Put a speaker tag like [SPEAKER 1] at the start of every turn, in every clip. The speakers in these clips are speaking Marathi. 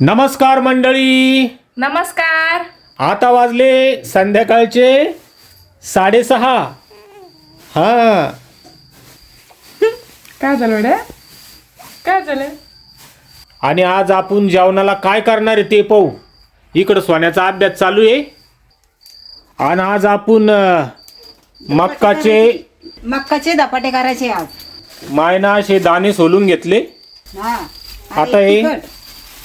[SPEAKER 1] नमस्कार मंडळी.
[SPEAKER 2] नमस्कार.
[SPEAKER 1] आता वाजले संध्याकाळचे साडेसहा. हा.
[SPEAKER 2] काय झालं काय झालं?
[SPEAKER 1] आणि आज आपण जेवणाला काय करणार आहे ते पाहू. इकडं सोन्याचा अभ्यास चालू आहे. आणि आज आपण अं, मक्काचे
[SPEAKER 3] मक्काचे धपाटे करायचे आज.
[SPEAKER 1] मायना असे दाणे सोलून घेतले.
[SPEAKER 3] हा.
[SPEAKER 1] आता हे-
[SPEAKER 3] तिखट.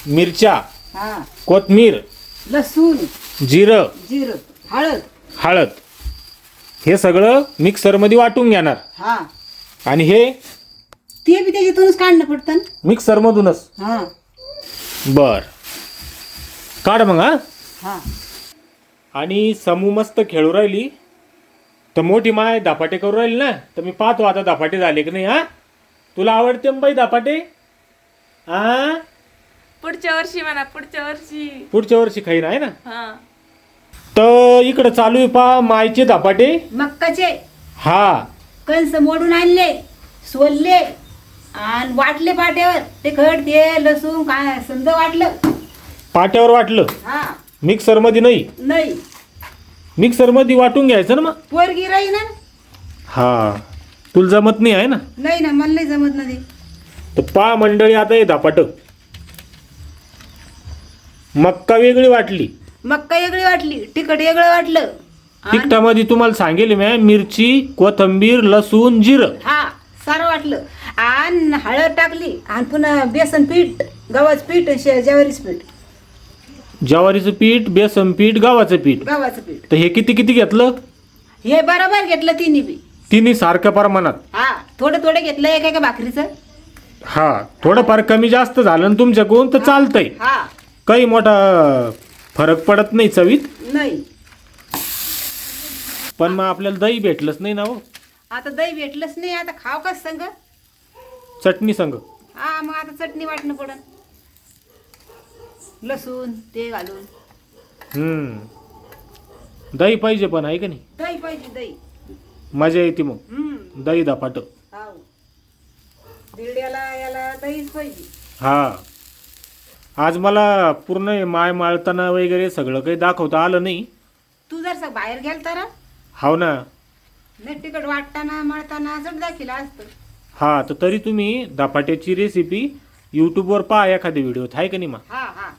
[SPEAKER 1] मिरच्या
[SPEAKER 3] हा.
[SPEAKER 1] कोथमीर
[SPEAKER 3] लसूण
[SPEAKER 1] जिरं
[SPEAKER 3] जिरं हळद.
[SPEAKER 1] हळद. हे सगळं मिक्सरमध्ये वाटून घेणार.
[SPEAKER 3] हा.
[SPEAKER 1] आणि हे
[SPEAKER 3] ते बी त्याच्यातूनच काढणं पडतं ना.
[SPEAKER 1] मिक्सरमधूनच.
[SPEAKER 3] हा.
[SPEAKER 1] बर. काढ मग हा.
[SPEAKER 3] हा.
[SPEAKER 1] आणि समू मस्त खेळू राहिली. तर मोठी माय दापाटे करू राहिली ना? तर मी पाहतो आता दापाटे झाले की नाही हा. तुला आवडते बाई दापाटे हा
[SPEAKER 2] पुढच्या वर्षी म्हणा पुढच्या वर्षी.
[SPEAKER 1] पुढच्या वर्षी खाईन आहे ना?
[SPEAKER 2] हा.
[SPEAKER 1] तर इकडं चालू आहे पा मायचे दापाटे
[SPEAKER 3] मक्काचे.
[SPEAKER 1] हा.
[SPEAKER 3] कंस मोडून आणले सोलले आणि वाटले पाट्यावर. ते खड ते लसूण काय समज वाटलं.
[SPEAKER 1] पाट्यावर वाटलं.
[SPEAKER 3] हा.
[SPEAKER 1] मिक्सरमध्ये नाही.
[SPEAKER 3] नाही.
[SPEAKER 1] मिक्सरमध्ये वाटून घ्यायचं ना मग?
[SPEAKER 3] पोरगी राही ना.
[SPEAKER 1] हा. तुला जमत नाही आहे ना?
[SPEAKER 3] नाही ना मला नाही जमत ना ते
[SPEAKER 1] तर पा मंडळी आता हे दापाट मक्का वेगळी वाटली.
[SPEAKER 3] मक्का वेगळी वाटली तिखट वेगळं वाटलं. आणि-
[SPEAKER 1] तिखटामध्ये तुम्हाला सांगेल मी मिरची कोथंबीर लसूण जिरं.
[SPEAKER 3] हा सारं वाटलं. आणि हळद टाकली आणि पुन्हा बेसन पीठ गव्हाचं पीठ आणि शे- ज्वारीचं पीठ.
[SPEAKER 1] ज्वारीचं पीठ बेसन पीठ गव्हाचं पीठ.
[SPEAKER 3] गव्हाचं पीठ.
[SPEAKER 1] तर हे किती किती घेतलं?
[SPEAKER 3] हे बरोबर घेतलं तिन्ही बी.
[SPEAKER 1] तिन्ही सारख्या प्रमाणात.
[SPEAKER 3] हा थोडं थोडं घेतलं एका एका भाकरीचं.
[SPEAKER 1] हा थोडंफार कमी जास्त झालं ना तुमच्याकडून तर चालतंय.
[SPEAKER 3] हा.
[SPEAKER 1] काही मोठा फरक पडत नाही चवीत?
[SPEAKER 3] नाही.
[SPEAKER 1] पण मग आपल्याला दही भेटलंच नाही ना हो.
[SPEAKER 3] आता दही भेटलंच नाही आता खाव का संग?
[SPEAKER 1] चटणी संग.
[SPEAKER 3] हा मग आता चटणी वाटणं पडन. लसूण ते घालून.
[SPEAKER 1] हम्म. दही पाहिजे पण आहे का नाही?
[SPEAKER 3] दही पाहिजे दही.
[SPEAKER 1] मजा येते मग.
[SPEAKER 3] हम्म.
[SPEAKER 1] दही धपाट.
[SPEAKER 3] हाव. दिरड्याला याला दहीच पाहिजे.
[SPEAKER 1] हा. आज मला पूर्ण हे माय माळताना वगैरे सगळं काही दाखवता आलं नाही.
[SPEAKER 3] तू जर स- बाहेर गेल तर?
[SPEAKER 1] हाव ना.
[SPEAKER 3] नाही तिकट वाटताना मळताना जड दाखिला असतं.
[SPEAKER 1] हा तर तरी तुम्ही धपाट्याची रेसिपी यूट्यूबवर पहा एखाद्या व्हिडिओत आहे का नाही मा?
[SPEAKER 3] हा हा.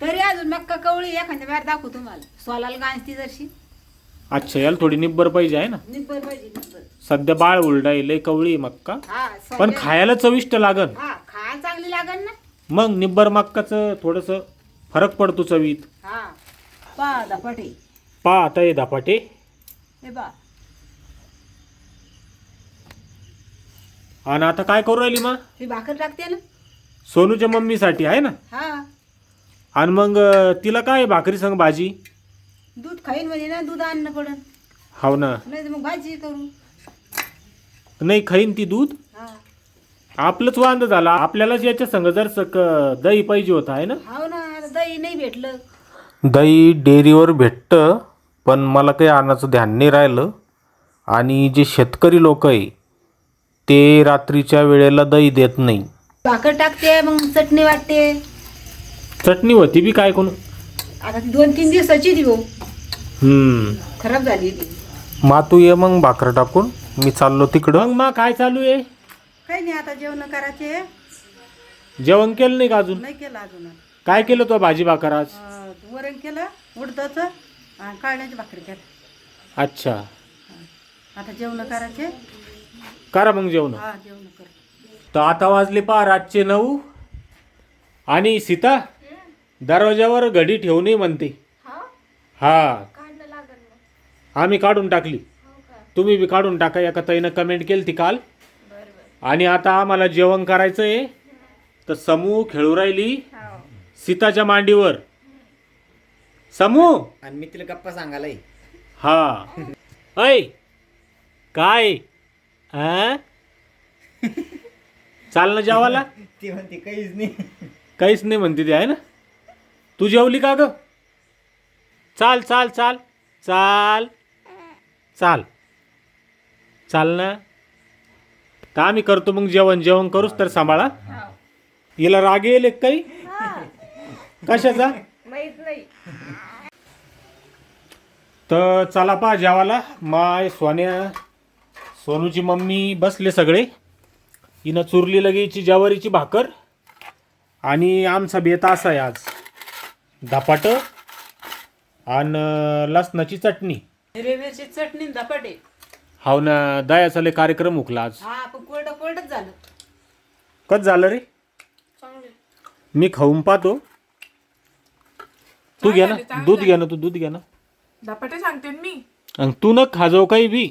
[SPEAKER 3] तरी अजून मक्का कवळी एखाद्या बाहेर दाखवू तुम्हाला. सोलाला गांजती जरशी
[SPEAKER 1] अच्छा याला थोडी निब्बर पाहिजे आहे ना?
[SPEAKER 3] निब्बर पाहिजे निब्बर.
[SPEAKER 1] सध्या बाळ उलडाय लय कवळी मक्का.
[SPEAKER 3] हा
[SPEAKER 1] पण खायला चविष्ट लागन.
[SPEAKER 3] हा खायला चांगली लागल ना
[SPEAKER 1] मग निब्बर मक्काचं थोडंसं फरक पडतो चवीत.
[SPEAKER 3] हा पा धपाटे.
[SPEAKER 1] पहा आता हे धपाटे.
[SPEAKER 3] हे बा
[SPEAKER 1] आणि आता काय करू राहिली मा
[SPEAKER 3] ही भाकर टाकते ना.
[SPEAKER 1] सोनूच्या मम्मीसाठी आहे ना?
[SPEAKER 3] हा.
[SPEAKER 1] आणि मग अं, तिला काय भाकरी संग भाजी?
[SPEAKER 3] दूध खाईन म्हणजे ना दूध आणणं पडन.
[SPEAKER 1] हाव ना.
[SPEAKER 3] नाही तर मग भाजी करू.
[SPEAKER 1] नाही खाईन ती दूध.
[SPEAKER 3] हा
[SPEAKER 1] आपलंच वांद झाला. आपल्यालाच याच्या संग जर सक दही पाहिजे होतं आहे ना?
[SPEAKER 3] हाव ना आता दही नाही भेटलं.
[SPEAKER 1] दही डेअरीवर भेटतं पण मला काही आणायचं ध्यान नाही राहिलं. आणि जे शेतकरी लोक आहे ते रात्रीच्या वेळेला दही देत नाही.
[SPEAKER 3] भाकर टाकते मग चटणी वाटते.
[SPEAKER 1] चटणी होती बी काय कोण?
[SPEAKER 3] आता ती दोन तीन दिवसाची ती हो.
[SPEAKER 1] हम्म.
[SPEAKER 3] खराब झाली ती.
[SPEAKER 1] मातू ये मग भाकर टाकून. मी चाललो तिकडं. मग मा काय चालू आहे?
[SPEAKER 3] काही नाही आता जेवण करायचे
[SPEAKER 1] जेवण केलं नाही का अजून?
[SPEAKER 3] नाही केलं अजून.
[SPEAKER 1] काय केलं तो भाजी भाकर आज?
[SPEAKER 3] वरण केलं उडदाचं आणि काढण्याची भाकरी केलं.
[SPEAKER 1] अच्छा.
[SPEAKER 3] आता जेवण करायचे.
[SPEAKER 1] करा मग जेवण.
[SPEAKER 3] हा जेवण कर.
[SPEAKER 1] तर आता वाजले पहा रातचे नऊ. आणि सीता दरवाजावर घडी ठेवू नये म्हणते. हा? आम्ही काढून टाकली. तुम्ही बी काढून टाका एका ताईनं कमेंट केली ती काल. आणि आता आम्हाला जेवण करायचं आहे तर समूह खेळू राहिली. सीताच्या मांडीवर. समूह
[SPEAKER 4] आणि मी तिला गप्पा सांगायला
[SPEAKER 1] हा. ऐ काय? चाल ना जेवायला.
[SPEAKER 4] ती म्हणते काहीच नाही.
[SPEAKER 1] काहीच नाही म्हणते ते आहे ना? तू जेवली का ग? चाल चाल चाल. चाल. चाल. चाल ना. तर आम्ही करतो मग जेवण जेवण करूच तर सांभाळा. हिला राग येईल एक काही? कशाचा?
[SPEAKER 2] माहीत नाही
[SPEAKER 1] तर चला पा जेवाला माय सोन्या सोनूची मम्मी बसले सगळे. हिनं चुरली लगेची ज्वारीची भाकर. आणि आमचा बेता असा आहे आज. धपाट आणि लसणाची चटणी.
[SPEAKER 3] रेवेरची चटणी धपाटे.
[SPEAKER 1] हाव ना दयाचा लय कार्यक्रम हुकला आज.
[SPEAKER 3] हा पण कोरडं कोरडच झालं.
[SPEAKER 1] कच झालं रे? मी खाऊन पाहतो. तू घे ना दूध घे ना तू दूध घे ना.
[SPEAKER 2] धपाटे सांगते ना मी.
[SPEAKER 1] आणि तू न खाजव काही बी.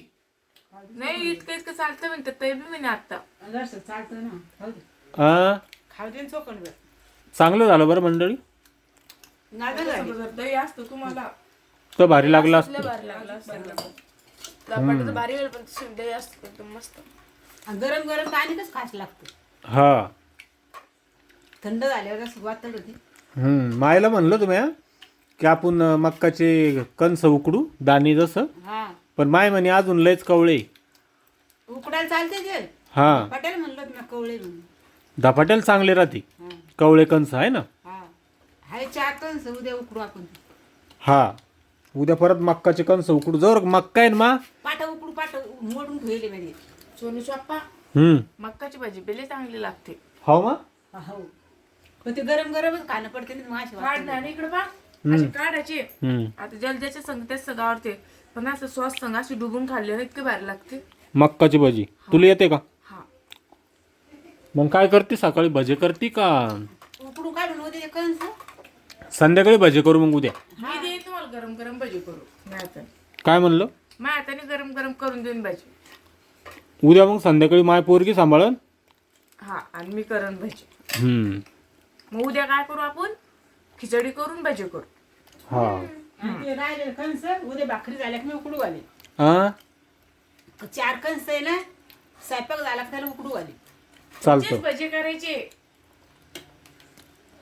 [SPEAKER 2] नाही इतकं इतकं चालतं म्हणते ते बी म्हणे आता.
[SPEAKER 3] चालतं ना खाऊ दे.
[SPEAKER 1] आ,
[SPEAKER 3] खाऊ दे न चोकण वेळ
[SPEAKER 1] चांगलं झालं बरं मंडळी.
[SPEAKER 3] नागं झाली.
[SPEAKER 2] जर दही असतं तुम्हाला.
[SPEAKER 1] तर भारी लागला असतं.
[SPEAKER 2] भारी लागला असतं. धपाटे तर भारी वेळ पण तशी दही असतं एकदम मस्त.
[SPEAKER 3] आणि गरम गरम पाणीच खास लागतं?
[SPEAKER 1] हा.
[SPEAKER 3] थंड झाल्यावर वातड होती.
[SPEAKER 1] हम्म. मायला म्हणलं तुम्ही हा, की आपण अं, मक्काचे कणस उकडू दाणे जसं.
[SPEAKER 3] हा.
[SPEAKER 1] पण माय म्हणे अजून लयच कवळे.
[SPEAKER 3] उकडायला चालते ते.
[SPEAKER 1] हा.
[SPEAKER 3] पटेल म्हणलं तुम्ही कवळे म्हणून.
[SPEAKER 1] धपाट्याला चांगले राहते.
[SPEAKER 3] हा.
[SPEAKER 1] कवळे कणस आहे ना?
[SPEAKER 3] हा. हाय चार कणस उद्या उकडू आपण.
[SPEAKER 1] हा. उद्या परत मक्काचे कणस उकडू. जर मक्का आहे ना मा?
[SPEAKER 3] पाठ मोडून ठेवले म्हणजे
[SPEAKER 2] सोनू
[SPEAKER 1] हम्म.
[SPEAKER 2] मक्काची भाजी बेले चांगली लागते.
[SPEAKER 1] हो मा
[SPEAKER 3] हो. पण ते गरम गरमच खाणं पडते ना मग अशी
[SPEAKER 2] इकडे पा अशी काढायची.
[SPEAKER 1] हम्म.
[SPEAKER 2] आता ज्याला ज्याच्या संग त्याच संग आवडते. पण असं सॉस संग अशी डुबून खाल्ली ना इतके भारी लागते.
[SPEAKER 1] मक्काची भजी. तुला येते का?
[SPEAKER 2] हा.
[SPEAKER 1] मग काय करते? सकाळी भजे करते का?
[SPEAKER 3] उकडू काढून होते ते कणस.
[SPEAKER 1] संध्याकाळी भजे करू मग उद्या.
[SPEAKER 2] मी देईन तुम्हाला गरम गरम भजी करू. माझ्या हाताने
[SPEAKER 1] काय म्हणलं?
[SPEAKER 2] माझ्या हाताने गरम गरम करून देईन भाजी.
[SPEAKER 1] उद्या मग संध्याकाळी माय पोरगी सांभाळन?
[SPEAKER 2] हा आणि मी करण भजी.
[SPEAKER 1] हम्म.
[SPEAKER 2] मग उद्या काय करू आपण? खिचडी करून भजी करू
[SPEAKER 1] हा.
[SPEAKER 3] ते राहिले कणस उद्या भाकरी झाल्या की मी उकडू आले
[SPEAKER 1] हा
[SPEAKER 3] चार कणस आहे ना स्वयंपाक झाला की त्याला उकडू आले
[SPEAKER 1] चालतं.
[SPEAKER 2] तेच भजी करायचे.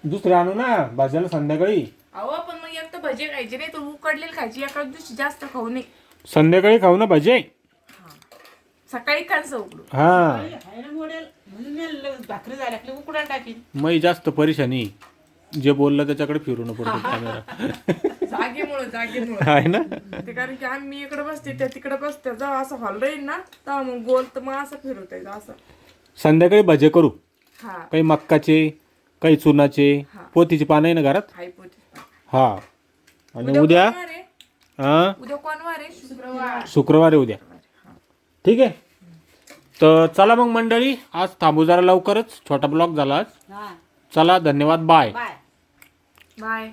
[SPEAKER 1] दुसरे आणू ना भाज्याला संध्याकाळी.
[SPEAKER 2] अहो पण मग एक तर भजी खायची नाही तर उकडलेली खायची. एका दिवशी जास्त खाऊ नये.
[SPEAKER 1] संध्याकाळी खाऊ ना भजे?
[SPEAKER 2] सकाळी
[SPEAKER 1] हा.
[SPEAKER 3] खायला मोडेल. म्हणून मी ल- भाकरी झाल्या की उकडा टाकीन.
[SPEAKER 1] मै जास्त परेशानी. जे बोललं त्याच्याकडे फिरून पडतो कॅमेरा
[SPEAKER 2] जागेमुळे जागेमुळे.
[SPEAKER 1] आहे ना?
[SPEAKER 2] ते कारण की आम्ही इकडे बसते त्या तिकडे बसते. जेव्हा असं हॉल राहील ना तेव्हा मग गोल तर मग असं फिरवता असं.
[SPEAKER 1] संध्याकाळी भजे करू?
[SPEAKER 2] हा.
[SPEAKER 1] काही मक्काचे काही चुनाचे पोतीची पानं आहे ना घरात?
[SPEAKER 2] हाय
[SPEAKER 1] हा. आणि उद्या? हा?
[SPEAKER 2] उद्या कोण वार आहे? शुक्रवार.
[SPEAKER 1] शुक्रवार उद्या. ठीक आहे? तर चला मग मंडळी आज थांबू जरा लवकरच. छोटा ब्लॉग झाला आज.
[SPEAKER 3] हा.
[SPEAKER 1] चला धन्यवाद. बाय.
[SPEAKER 3] बाय.
[SPEAKER 2] बाय.